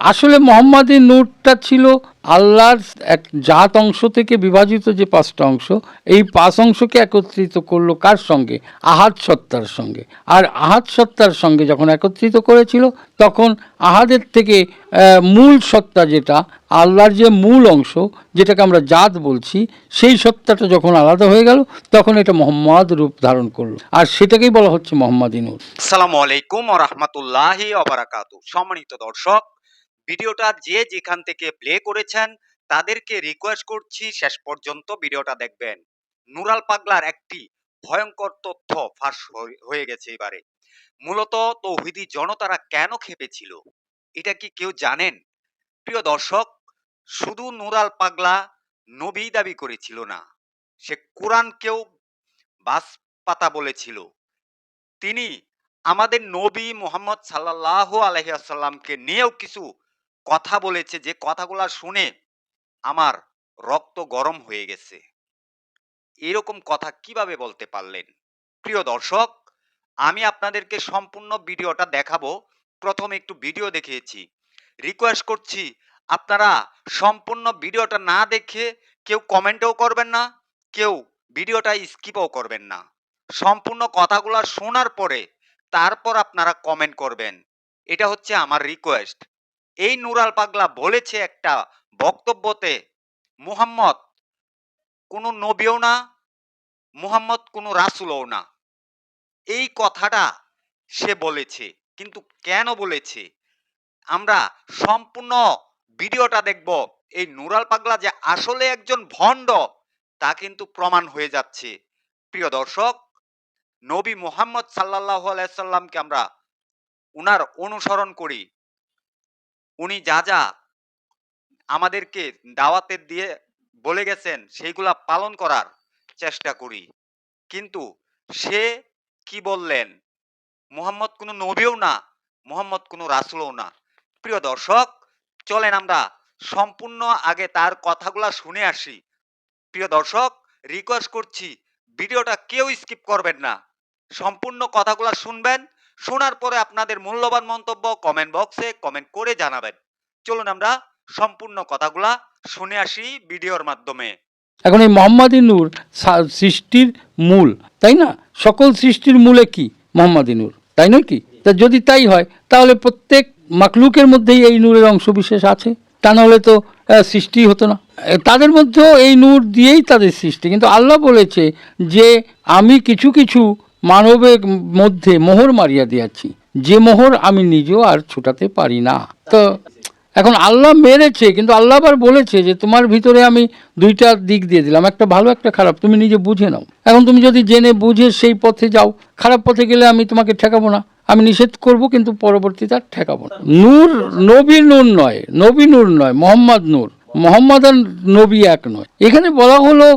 আসলে মোহাম্মদী নূরটা ছিল আল্লাহর এক জাত অংশ থেকে বিভাজিত যে পাঁচটা অংশ, এই পাঁচ অংশকে একত্রিত করল কার সঙ্গে? আহাদ সত্তার সঙ্গে। আর আহাদ সত্তার সঙ্গে যখন একত্রিত করেছিল, তখন আহাদের থেকে মূল সত্তা যেটা, আল্লাহর যে মূল অংশ, যেটাকে আমরা জাত বলছি, সেই সত্তাটা যখন আলাদা হয়ে গেল, তখন এটা মোহাম্মদ রূপ ধারণ করল। আর সেটাকেই বলা হচ্ছে মোহাম্মদী নূর। আসসালামু আলাইকুম রহমতুল্লাহি সম্মানিত দর্শক ভিডিওটা যে যেখান থেকে প্লে করেছেন, তাদেরকে রিকোয়েস্ট করছি শেষ পর্যন্ত ভিডিওটা দেখবেন। নুরাল পাগলার একটি ভয়ঙ্কর তথ্য ফাঁস হয়ে- গেছে এবারে। মূলত তৌহিদি জনতারা কেন খেপেছিল? এটা কি কেউ জানেন? প্রিয় দর্শক, শুধু নুরাল পাগলা নবী দাবি করেছিল না, সে কোরআনকেও বাস পাতা বলেছিল। তিনি আমাদের নবী মোহাম্মদ সাল্লাহ আলহিয়াসাল্লামকে নিয়েও কিছু কথা বলেছে, যে কথাগুলা শুনে আমার রক্ত গরম হয়ে গেছে। এরকম কথা কীভাবে বলতে পারলেন? প্রিয় দর্শক, আমি আপনাদেরকে সম্পূর্ণ ভিডিওটা দেখাবো। প্রথমে একটু ভিডিও দেখিয়েছি। রিকোয়েস্ট করছি, আপনারা সম্পূর্ণ ভিডিওটা না দেখে কেউ কমেন্টও করবেন না, কেউ ভিডিওটা স্কিপও করবেন না। সম্পূর্ণ কথাগুলো শোনার পরে তারপর আপনারা কমেন্ট করবেন। এটা হচ্ছে আমার রিকোয়েস্ট। এই নুরাল পাগলা বলেছে একটা বক্তব্যতে, মুহাম্মদ কোনো নবীও না, মুহাম্মদ কোনো রাসুলও না। এই কথাটা সে বলেছে, কিন্তু কেন বলেছে? আমরা সম্পূর্ণ ভিডিওটা দেখব, এই নুরাল পাগলা যে আসলে একজন ভণ্ড, তা কিন্তু প্রমাণ হয়ে যাচ্ছে। প্রিয় দর্শক, নবী মুহাম্মদ সাল্লাহ আলাইসাল্লামকে আমরা উনার অনুসরণ করি। উনি যা যা আমাদেরকে দাওয়াতের দিয়ে বলে গেছেন, সেইগুলা পালন করার চেষ্টা করি। কিন্তু সে কি বললেন? মোহাম্মদ কোনো নবীও না, মুহাম্মদ কোনো রাসুলও না। প্রিয় দর্শক, চলেন আমরা সম্পূর্ণ আগে তার কথাগুলা শুনে আসি। প্রিয় দর্শক রিকোয়েস্ট করছি, ভিডিওটা কেউ স্কিপ করবেন না। সম্পূর্ণ কথাগুলা শুনবেন শোনার পরে আপনাদের মূল্যবান মন্তব্য কমেন্ট বক্সে কমেন্ট করে জানাবেন। চলুন আমরা সম্পূর্ণ কথাগুলা শুনে আসি ভিডিওর মাধ্যমে। এখন এই মোহাম্মদী নূর সৃষ্টির মূল, তাই না? সকল সৃষ্টির মূলে কি মোহাম্মদী নূর তাই নয় কি? তা যদি তাই হয়, তাহলে প্রত্যেক মাকলুকের মধ্যেই এই নূরের অংশবিশেষ আছে। তা নাহলে তো সৃষ্টি হতো না। তাদের মধ্যেও এই নূর দিয়েই তাদের সৃষ্টি। কিন্তু আল্লাহ বলেছে যে, আমি কিছু কিছু মানবের মধ্যে মোহর মারিয়া দিয়াছি। যে মোহর আমি নিজেও আর ছুটাতে পারি না। তো এখন আল্লাহ মেরেছে, কিন্তু আল্লাহ আবার বলেছে যে তোমার ভিতরে আমি দুইটা দিক দিয়ে দিলাম, একটা ভালো, একটা খারাপ, তুমি নিজে বুঝে নাও। এখন তুমি যদি জেনে বুঝে সেই পথে যাও, খারাপ পথে গেলে আমি তোমাকে ঠেকাবো না। আমি নিষেধ করব, কিন্তু পরবর্তীতে আর ঠেকাবো না। নূর, নবী নূর নয়, নবী নূর নয়, মোহাম্মদ নূর, মোহাম্মদ আর নবী এক নয়। এখানে বলা হলো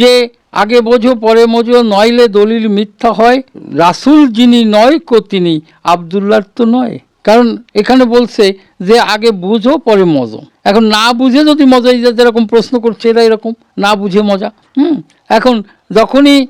যে আগে বোঝো, পরে বোঝো নইলে দলিল মিথ্যা হয়। রাসূল যিনি নয় কো তিনি আবদুল্লার তো নয়। কারণ এখানে বলছে যে আগে বুঝো, পরে মজো। এখন না বুঝে যদি মজা যেরকম প্রশ্ন করছে এরা এরকম, না বুঝে মজা। হুম? এখন যখনই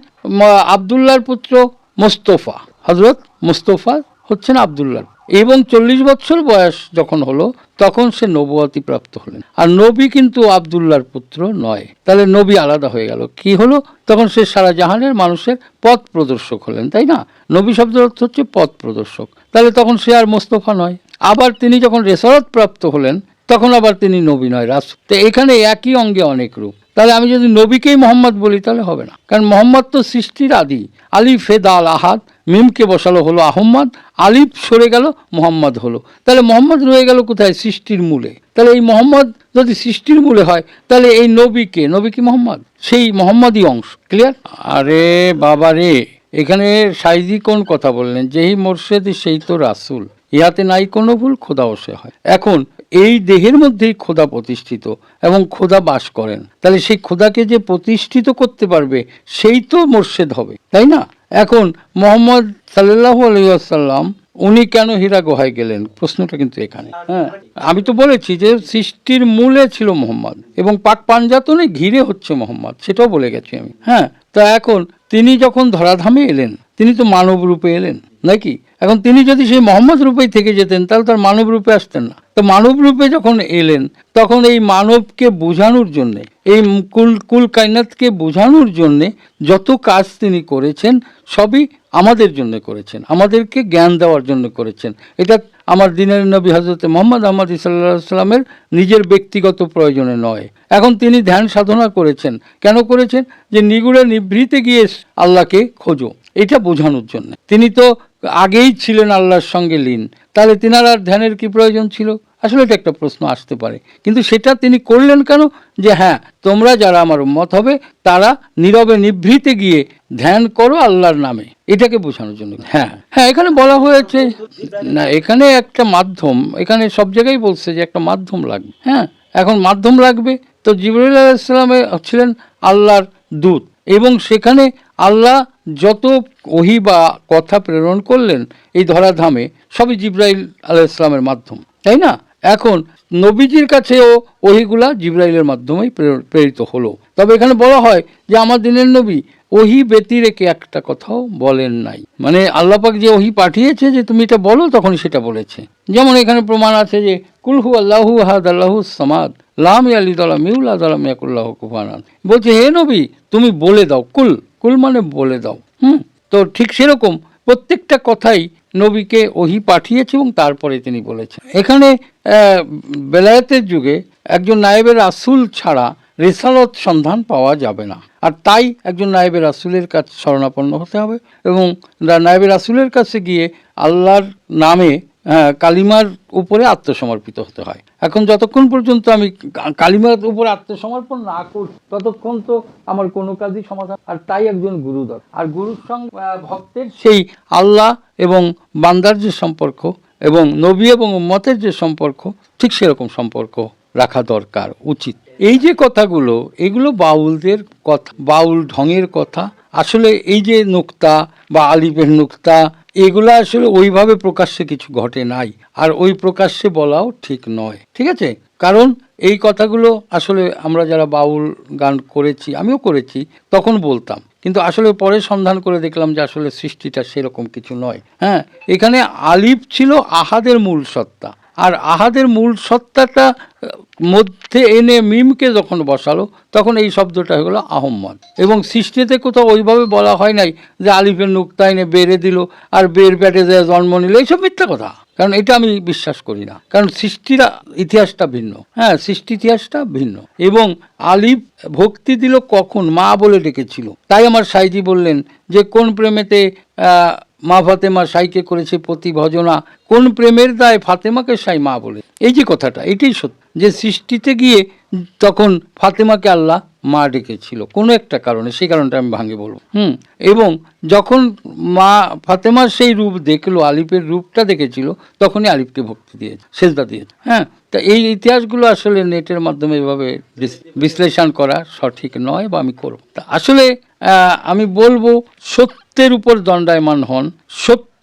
আবদুল্লাহর পুত্র মোস্তফা হজরত মোস্তফা হচ্ছেন আবদুল্লাহ এবং চল্লিশ বছর বয়স যখন হলো, তখন সে নবুয়াতি প্রাপ্ত হলেন। আর নবী কিন্তু আবদুল্লার পুত্র নয়। তাহলে নবী আলাদা হয়ে গেল। কি হলো? তখন সে সারা জাহানের মানুষের পথ প্রদর্শক হলেন, তাই না? নবী শব্দের অর্থ হচ্ছে পথ প্রদর্শক। তাহলে তখন সে আর মোস্তফা নয়। আবার তিনি যখন রেসরত প্রাপ্ত হলেন তখন আবার তিনি নবী নয় রাস তো এখানে একই অঙ্গে অনেক রূপ। তাহলে আমি যদি নবীকেই মোহাম্মদ বলি, তাহলে হবে না। কারণ মোহাম্মদ তো সৃষ্টির আদি। আলিফ ফেদ আল আহাদ, মিমকে বসালো হলো আহম্মদ, আলিফ সরে গেল, মোহাম্মদ হলো। তাহলে মোহাম্মদ রয়ে গেল কোথায়? সৃষ্টির মূলে। তাহলে এই মোহাম্মদ যদি সৃষ্টির মূলে হয়, তাহলে এই নবীকে নবী কি মোহাম্মদ? সেই মোহাম্মদই অংশ। ক্লিয়ার আরে বাবা রে, এখানে সাইজি কোন কথা বললেন? যেই মোর্শেদ সেই তো রাসুল। ইহাতে নাই কোনো ভুল খোদা বসে হয়। এখন এই দেহের মধ্যেই খোদা প্রতিষ্ঠিত এবং খোদা বাস করেন। তাহলে সেই খোদাকে যে প্রতিষ্ঠিত করতে পারবে, সেই তো মোর্শেদ হবে, তাই না? এখন মোহাম্মদ সাল্লাহ আলাইসাল্লাম উনি কেন হীরা গোহায় গেলেন? প্রশ্নটা কিন্তু এখানে। হ্যাঁ আমি তো বলেছি যে সৃষ্টির মূলে ছিল মোহাম্মদ এবং পাক পাঞ্জাতনে ঘিরে হচ্ছে মোহাম্মদ, সেটাও বলে গেছি আমি। হ্যাঁ তা এখন তিনি যখন ধরাধামে এলেন, তিনি তো মানব রূপে এলেন, নাকি? এখন তিনি যদি সেই মোহাম্মদ রূপেই থেকে যেতেন, তাহলে তার মানব রূপে আসতেন না। তো মানব রূপে যখন এলেন, তখন এই মানবকে বোঝানোর জন্যে, এই কুল কুল কায়নাতকে বোঝানোর জন্যে যত কাজ তিনি করেছেন, সবই আমাদের জন্য করেছেন। আমাদেরকে জ্ঞান দেওয়ার জন্য করেছেন। এটা আমার দিনের নবী হজরত মোহাম্মদ আহমদ সাল্লাহ সাল্লামের নিজের ব্যক্তিগত প্রয়োজনে নয়। এখন তিনি ধ্যান সাধনা করেছেন। কেন করেছেন? যে নিগুড়ে নিভৃতে গিয়ে আল্লাহকে খোঁজো। এটা বোঝানোর জন্য। তিনি তো আগেই ছিলেন আল্লাহর সঙ্গে লীন। তাহলে তিনার আর ধ্যানের কি প্রয়োজন ছিল? আসলে এটা একটা প্রশ্ন আসতে পারে। কিন্তু সেটা তিনি করলেন কেন? যে হ্যাঁ তোমরা যারা আমার মত হবে, তারা নীরবে নিভৃতে গিয়ে ধ্যান করো আল্লাহর নামে। এটাকে বোঝানোর জন্য। হ্যাঁ। হ্যাঁ এখানে বলা হয়েছে, না, এখানে একটা মাধ্যম, এখানে সব জায়গায় বলছে যে একটা মাধ্যম লাগবে। হ্যাঁ এখন মাধ্যম লাগবে। তো জিবরুল আলাইসালামে ছিলেন আল্লাহর দূত এবং সেখানে আল্লাহ যত ওহি বা কথা প্রেরণ করলেন এই ধরাধামে, সবই জিব্রাইল আলাহ ইসলামের মাধ্যম, তাই না? এখন নবীজির কাছেও ওহিগুলা জিব্রাইলের মাধ্যমেই প্রেরিত হলো। তবে এখানে বলা হয় যে আমার দিনের নবী ওহি ব্যতি রেখে একটা কথাও বলেন নাই। মানে আল্লাপাক যে ওহি পাঠিয়েছে যে তুমি এটা বলো তখন সেটা বলেছে। যেমন এখানে প্রমাণ আছে যে কুলহু আল্লাহু হাদ আল্লাহু সামাদ, লাম মিউলা দলা মিয়াকুল্লাহ কুফানান বলছে, হে নবী, তুমি বলে দাও, কুল। কুল মানে বলে দাও, হুম? তো ঠিক সেরকম প্রত্যেকটা কথাই নবীকে ওহি পাঠিয়েছে এবং তারপরে তিনি বলেছেন। এখানে বেলায়েতের যুগে একজন নায়েবের রাসূল ছাড়া রেসালত সন্ধান পাওয়া যাবে না। আর তাই একজন নায়েবের রাসূলের কাছে শরণাপন্ন হতে হবে এবং নায়েবের রাসূলের কাছে গিয়ে আল্লাহর নামে কালিমার উপরে আত্মসমর্পিত হতে হয়। এখন যতক্ষণ পর্যন্ত আমি কালিমার উপরে আত্মসমর্পণ না করি, ততক্ষণ তো আমার কোনো কাজই সমাধান আর তাই একজন গুরু দর আর গুরুর সঙ্গে ভক্তের সেই আল্লাহ এবং বান্দার যে সম্পর্ক এবং নবী এবং উম্মতের যে সম্পর্ক, ঠিক সেরকম সম্পর্ক রাখা দরকার, উচিত। এই যে কথাগুলো, এগুলো বাউলদের কথা, বাউল ঢঙের কথা আসলে এই যে নুক্তা বা আলিফের নুক্তা, এগুলো আসলে ওইভাবে প্রকাশ্যে কিছু ঘটে নাই। আর ওই প্রকাশ্যে বলাও ঠিক নয়। ঠিক আছে? কারণ এই কথাগুলো আসলে আমরা যারা বাউল গান করেছি, আমিও করেছি, তখন বলতাম। কিন্তু আসলে পরে সন্ধান করে দেখলাম যে আসলে সৃষ্টিটা সেরকম কিছু নয়। হ্যাঁ এখানে আলিফ ছিল আহাদের মূল সত্তা। আর আহাদের মূল সত্তাটা মধ্যে এনে মিমকে যখন বসালো, তখন এই শব্দটা হয়ে গেলো আহম্মদ। এবং সৃষ্টিতে কোথাও ওইভাবে বলা হয় নাই যে আলিফের নুক্তা এনে বেড়ে দিল আর বের প্যাটে যে জন্ম নিল, এইসব মিথ্যা কথা। কারণ এটা আমি বিশ্বাস করি না। কারণ সৃষ্টির ইতিহাসটা ভিন্ন। হ্যাঁ সৃষ্টি ইতিহাসটা ভিন্ন। এবং আলিফ ভক্তি দিল কখন? মা বলে ডেকেছিল। তাই আমার সাইজি বললেন যে, কোন প্রেমেতে মা ফাতেমা সাইকে করেছে প্রতি ভজনা কোন প্রেমের দায় ফাতেমাকে সাই মা বলে। এই যে কথাটা, এটাই সত্য। যে সৃষ্টিতে গিয়ে তখন ফাতেমাকে আল্লাহ মা ডেকেছিল। কোনো একটা কারণে, সেই কারণটা আমি ভাঙে বলব। হুম, এবং যখন মা ফাতেমার সেই রূপ দেখল, আলিফের রূপটা দেখেছিল, তখনই আলিফকে ভক্তি দিয়েছে, সেজদা দিয়েছে। হ্যাঁ তা এই ইতিহাসগুলো আসলে নেটের মাধ্যমে এভাবে বিশ্লেষণ করা সঠিক নয় বা আমি করব তা আসলে আমি বলব, সত্যের উপর দণ্ডায়মান হন, সত্য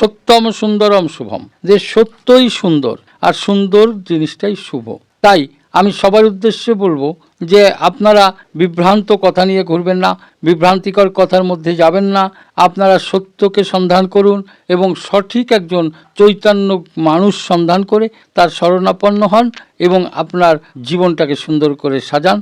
সত্যম সুন্দরম শুভম। যে সত্যই সুন্দর আর সুন্দর জিনিসটাই শুভ। তাই আমি সবার উদ্দেশ্যে বলব যে আপনারা বিভ্রান্ত কথা নিয়ে ঘুরবেন না, বিভ্রান্তিকর কথার মধ্যে যাবেন না, আপনারা সত্যকে সন্ধান করুন এবং সঠিক একজন চৈতন্য মানুষ সন্ধান করে তার শরণাপন্ন হন এবং আপনার জীবনটাকে সুন্দর করে সাজান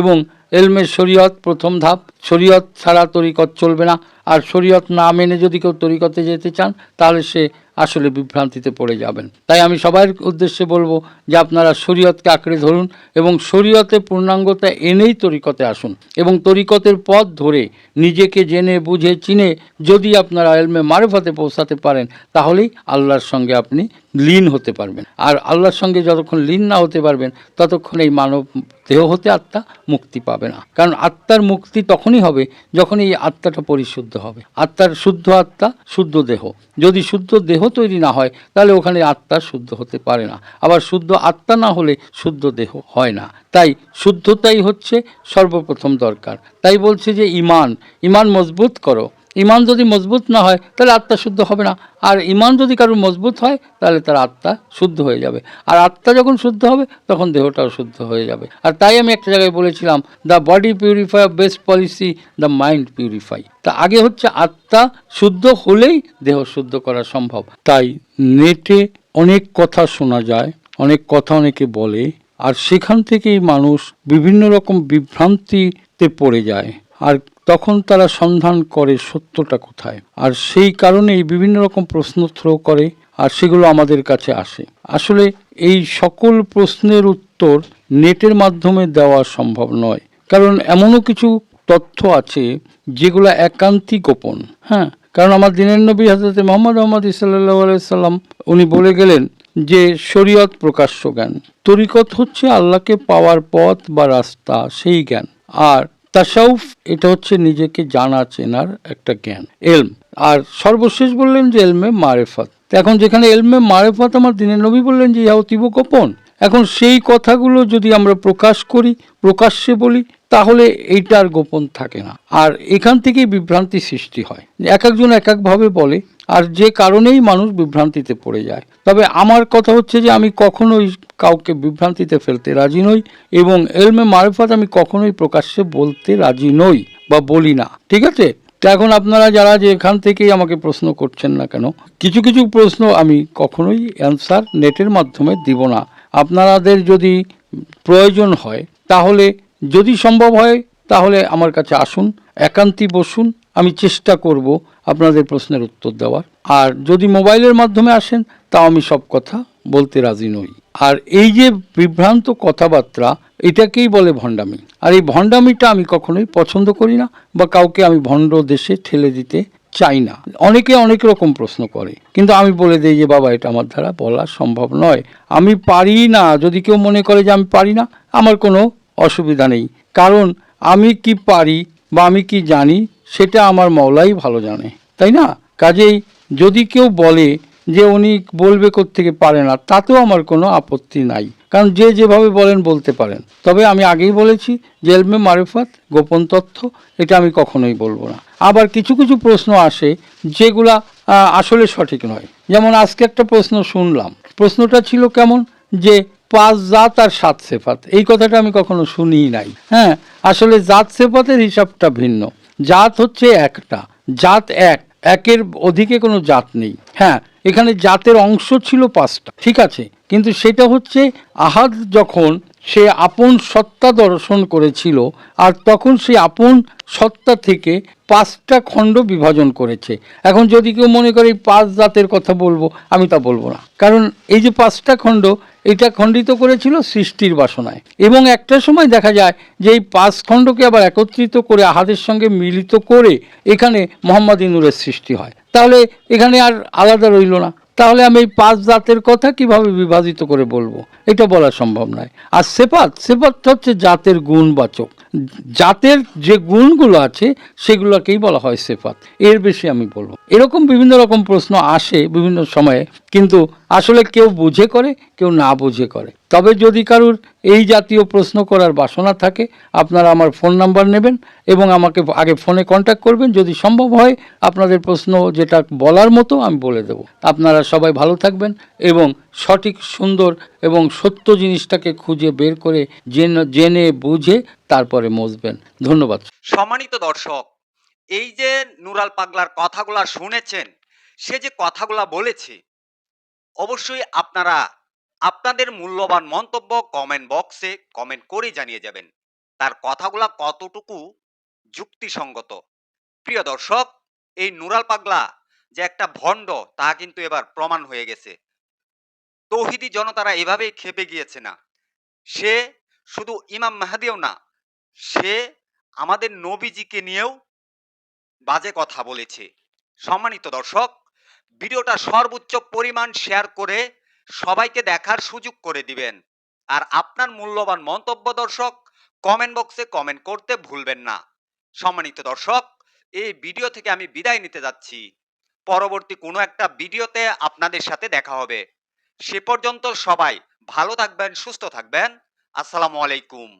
এবং এলমে শরীয়ত প্রথম ধাপ, শরীয়ত ছাড়া তরিকত চলবে না। আর শরীয়ত না মেনে যদি কেউ তরিকতে যেতে চান, তাহলে সে আসলে বিভ্রান্তিতে পড়ে যাবেন। তাই আমি সবার উদ্দেশ্যে বলব যে আপনারা শরীয়তকে আঁকড়ে ধরুন এবং শরীয়তে পূর্ণাঙ্গতা এনেই তরিকতে আসুন এবং তরিকতের পথ ধরে নিজেকে জেনে, বুঝে, চিনে যদি আপনার এলমে মারেফাতে পৌঁছাতে পারেন, তাহলেই আল্লাহর সঙ্গে আপনি লীন হতে পারবেন। আর আল্লাহর সঙ্গে যতক্ষণ লীন না হতে পারবেন, ততক্ষণ এই মানব দেহ হতে আত্মা মুক্তি পাবে না। কারণ আত্মার মুক্তি তখনই হবে যখন এই আত্মাটা পরিশুদ্ধ হবে। আত্মার শুদ্ধ আত্মা, শুদ্ধ দেহ। যদি শুদ্ধ দেহ তৈরি না হয়, তাহলে ওখানে আত্মা শুদ্ধ হতে পারে না। আবার শুদ্ধ আত্মা না হলে শুদ্ধ দেহ হয় না। তাই শুদ্ধতাই হচ্ছে সর্বপ্রথম দরকার। তাই বলছে যে ইমান ইমান মজবুত করো। ইমান যদি মজবুত না হয়, তাহলে আত্মা শুদ্ধ হবে না। আর ইমান যদি কারোর মজবুত হয়, তাহলে তার আত্মা শুদ্ধ হয়ে যাবে। আর আত্মা যখন শুদ্ধ হবে, তখন দেহটাও শুদ্ধ হয়ে যাবে। আর তাই আমি একটা জায়গায় বলেছিলাম the body purify best policy the mind purify তা আগে হচ্ছে আত্মা শুদ্ধ হলেই দেহ শুদ্ধ করা সম্ভব। তাই নেটে অনেক কথা শোনা যায়, অনেক কথা অনেকে বলে, আর সেখান থেকেই মানুষ বিভিন্ন রকম বিভ্রান্তিতে পড়ে যায়। আর তখন তারা সন্ধান করে সত্যটা কোথায়। আর সেই কারণেই বিভিন্ন রকম প্রশ্ন থ্রো করে, আর সেগুলো আমাদের কাছে আসে। আসলে এই সকল প্রশ্নের উত্তর নেটের মাধ্যমে দেওয়া সম্ভব নয়। কারণ এমনও কিছু তথ্য আছে যেগুলো একান্তই গোপন। হ্যাঁ কারণ আমার দিনের নবী হাজরতে মোহাম্মদ মোহাম্মদ ইসাল্লাহ সাল্লাম উনি বলে গেলেন যে, শরীয়ত প্রকাশ্য জ্ঞান। তরিকত হচ্ছে আল্লাহকে পাওয়ার পথ বা রাস্তা, সেই জ্ঞান। আর তাসাউফ এটা হচ্ছে নিজেকে জানা, চেনার একটা জ্ঞান, এলম। আর সর্বশেষ বললেন যে এলমে মারেফাত। এখন যেখানে এলমে মারেফাত, আমার দিনের নবী বললেন যে ইহা অতীব গোপন। এখন সেই কথাগুলো যদি আমরা প্রকাশ করি, প্রকাশ্যে বলি, তাহলে এইটার গোপন থাকে না। আর এখান থেকেই বিভ্রান্তি সৃষ্টি হয়। এক একজন এক একভাবে বলে আর যে কারণেই মানুষ বিভ্রান্তিতে পড়ে যায়। তবে আমার কথা হচ্ছে যে আমি কখনোই কাউকে বিভ্রান্তিতে ফেলতে রাজি নই এবং এলমে মারফত আমি কখনোই প্রকাশ্যে বলতে রাজি নই বা বলি না। ঠিক আছে? তো এখন আপনারা যারা যে এখান থেকেই আমাকে প্রশ্ন করছেন না কেন, কিছু কিছু প্রশ্ন আমি কখনোই অ্যান্সার নেটের মাধ্যমে দিব না। আপনাদের যদি প্রয়োজন হয়, তাহলে যদি সম্ভব হয় তাহলে আমার কাছে আসুন, একান্তি বসুন, আমি চেষ্টা করব আপনাদের প্রশ্নের উত্তর দেওয়ার। আর যদি মোবাইলের মাধ্যমে আসেন, তাও আমি সব কথা বলতে রাজি নই। আর এই যে বিভ্রান্ত কথাবার্তা, এটাকেই বলে ভণ্ডামি। আর এই ভণ্ডামিটা আমি কখনোই পছন্দ করি না বা কাউকে আমি ভণ্ড দেশে ঠেলে দিতে চাই না। অনেকে অনেক রকম প্রশ্ন করে, কিন্তু আমি বলে দিই যে, বাবা, এটা আমার দ্বারা বলা সম্ভব নয়। আমি পারি না। যদি কেউ মনে করে যে আমি পারি না, আমার কোনো অসুবিধা নেই। কারণ আমি কি পারি বা আমি কি জানি, সেটা আমার মওলাই ভালো জানে, তাই না? কাজেই যদি কেউ বলে যে উনি বলবে থেকে পারে না, তাতেও আমার কোনো আপত্তি নাই। কারণ যে যেভাবে বলেন বলতে পারেন। তবে আমি আগেই বলেছি যে এলমে মারিফাত, গোপন তথ্য, এটা আমি কখনোই বলব না। আবার কিছু কিছু প্রশ্ন আসে, যেগুলা আসলে সঠিক নয়। যেমন আজকে একটা প্রশ্ন শুনলাম। প্রশ্নটা ছিল কেমন? যে পাঁচ জাত আর সাত সেফাত। এই কথাটা আমি কখনো শুনি নাই। হ্যাঁ আসলে জাত সেফাতের হিসাবটা ভিন্ন। জাত হচ্ছে একটা। জাত এক। একের অধিকে কোনো জাত নেই। হ্যাঁ এখানে জাতের অংশ ছিল পাঁচটা। ঠিক আছে? কিন্তু সেটা হচ্ছে আহাদ যখন সে আপন সত্তা দর্শন করেছিল আর তখন সেই আপন সত্তা থেকে পাঁচটা খণ্ড বিভাজন করেছে। এখন যদি কেউ মনে করে এই পাঁচ জাতের কথা বলব, আমি তা বলব না। কারণ এই যে পাঁচটা খণ্ড, এটা খণ্ডিত করেছিল সৃষ্টির বাসনায়। এবং একটা সময় দেখা যায় যে এই পাঁচ খণ্ডকে আবার একত্রিত করে আহাদের সঙ্গে মিলিত করে এখানে মোহাম্মদ ইনুরের সৃষ্টি হয়। তাহলে এখানে আর আলাদা রইল না। তাহলে আমি এই পাঁচ জাতের কথা কীভাবে বিভাজিত করে বলব? এটা বলা সম্ভব নয়। আর সেপাত সেপাতটা হচ্ছে জাতের গুণবাচক। জাতের যে গুণগুলো আছে, সেগুলোকেই বলা হয় সেফাত। এর বেশি আমি বলব এরকম বিভিন্ন রকম প্রশ্ন আসে বিভিন্ন সময়ে, কিন্তু আসলে কেউ বুঝে করে, কেউ না বুঝে করে। তবে যদি কারুর এই জাতীয় প্রশ্ন করার বাসনা থাকে, আপনারা আমার ফোন নাম্বার নেবেন এবং আমাকে আগে ফোনে কন্ট্যাক্ট করবেন। যদি সম্ভব হয়, আপনাদের প্রশ্ন যেটা বলার মতো আমি বলে দেব। আপনারা সবাই ভালো থাকবেন এবং সঠিক, সুন্দর এবং সত্য জিনিসটাকে খুঁজে বের করে জেনে, বুঝে তারপরে মজবেন। ধন্যবাদ। সম্মানিত দর্শক, এই যে নুরাল পাগলার কথাগুলা শুনেছেন, সে যে কথাগুলা বলেছে, অবশ্যই আপনারা আপনাদের মূল্যবান মন্তব্য কমেন্ট বক্সে কমেন্ট করে জানিয়ে যাবেন। তার কথাগুলা কতটুকু যুক্তিসঙ্গত? প্রিয় দর্শক, এই নুরাল পাগলা যে একটা ভণ্ড, তা কিন্তু এবার প্রমাণ হয়ে গেছে। তৌহিদি জনতারা এভাবেই খেপে গিয়েছে না। সে শুধু ইমাম মাহাদিও না, সে আমাদের নবীজিকে নিয়েও বাজে কথা বলেছে। সম্মানিত দর্শক, ভিডিওটা সর্বোচ্চ পরিমাণ শেয়ার করে সবাইকে দেখার সুযোগ করে দিবেন। আর আপনার মূল্যবান মন্তব্য দর্শক কমেন্ট বক্সে কমেন্ট করতে ভুলবেন না। সম্মানিত দর্শক, এই ভিডিও থেকে আমি বিদায় নিতে যাচ্ছি। পরবর্তী কোনো একটা ভিডিওতে আপনাদের সাথে দেখা হবে। সে পর্যন্ত সবাই ভালো থাকবেন, সুস্থ থাকবেন। আসসালামু আলাইকুম।